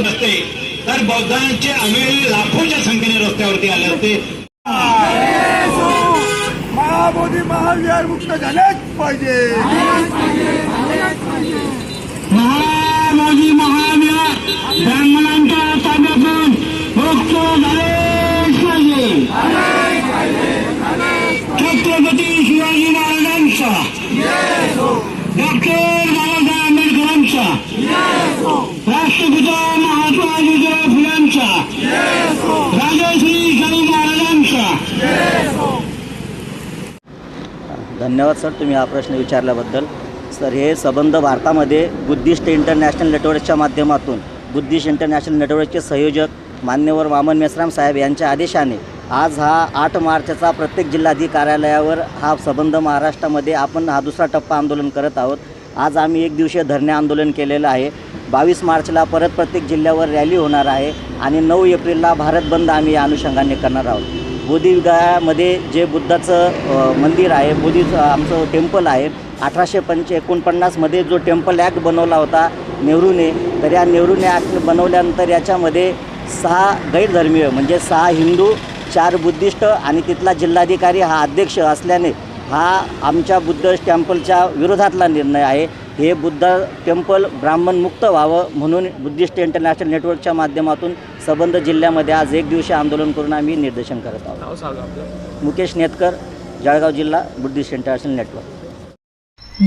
होत असते तर बौद्धांचे अनुयायी लाखोच्या संख्येने रस्त्यावरती आले असते महाबोधी महाविहार मुक्त झालेच पाहिजे. महामोदी महाविहार ब्राह्मणांच्या ताब्यातून मुक्त झालेच पाहिजे. छत्रपती शिवाजी महाराजांचा. डॉक्टर शाहू महाराजांचा धन्यवाद सर तुम्ही हा प्रश्न विचारल्याबद्दल. सर हे संबंध भारतामध्ये बुद्धिस्ट इंटरनॅशनल नेटवर्कच्या माध्यमातून बुद्धिस्ट इंटरनॅशनल नेटवर्कचे संयोजक मान्यवर वामन मेसराम साहेब यांच्या आदेशाने आज हा आठ मार्चचा प्रत्येक जिल्हाधिकारी कार्यालयावर हा संबंध महाराष्ट्रामध्ये आपण हा दुसरा टप्पा आंदोलन करत आहोत. आज आम्ही एक दिवशीय धरणे आंदोलन केलेलं आहे. बावीस मार्चला परत प्रत्येक जिल्ह्यावर रॅली होणार आहे. आणि नऊ एप्रिलला भारत बंद आम्ही या अनुषंगाने करणार आहोत. बोधिगयामध्ये जे बुद्धाचं मंदिर आहे बोधीचं आमचं टेम्पल आहे अठराशे पंच एकोणपन्नासमध्ये जो टेम्पल ॲक्ट बनवला होता नेहरूने तर या नेहरूने ॲक्ट बनवल्यानंतर याच्यामध्ये सहा गैरधर्मीय म्हणजे सहा हिंदू चार बुद्धिस्ट आणि तिथला जिल्हाधिकारी हा अध्यक्ष असल्याने हा आमच्या बुद्ध टेम्पलच्या विरोधातला निर्णय आहे. हे बुद्ध टेम्पल ब्राह्मणमुक्त व्हावं म्हणून बुद्धिस्ट इंटरनॅशनल नेटवर्कच्या माध्यमातून संबंध जिल्ह्यामध्ये आज एक दिवशी आंदोलन करून आम्ही निर्देशन करत आहोत. मुकेश नेतकर जळगाव जिल्हा Buddhist international network.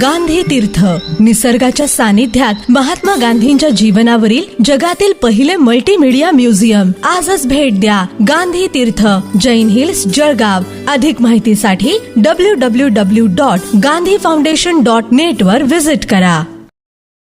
Gandhi Tirth निसर्गाच्या सानिध्यात महात्मा गांधींच्या जीवनावरील जगातील पहिले मल्टीमीडिया म्युझियम आजच भेट द्या गांधी तीर्थ जैन हिल्स जळगाव. अधिक माहितीसाठी W W W dot Gandhi foundation dot net वर विजिट करा.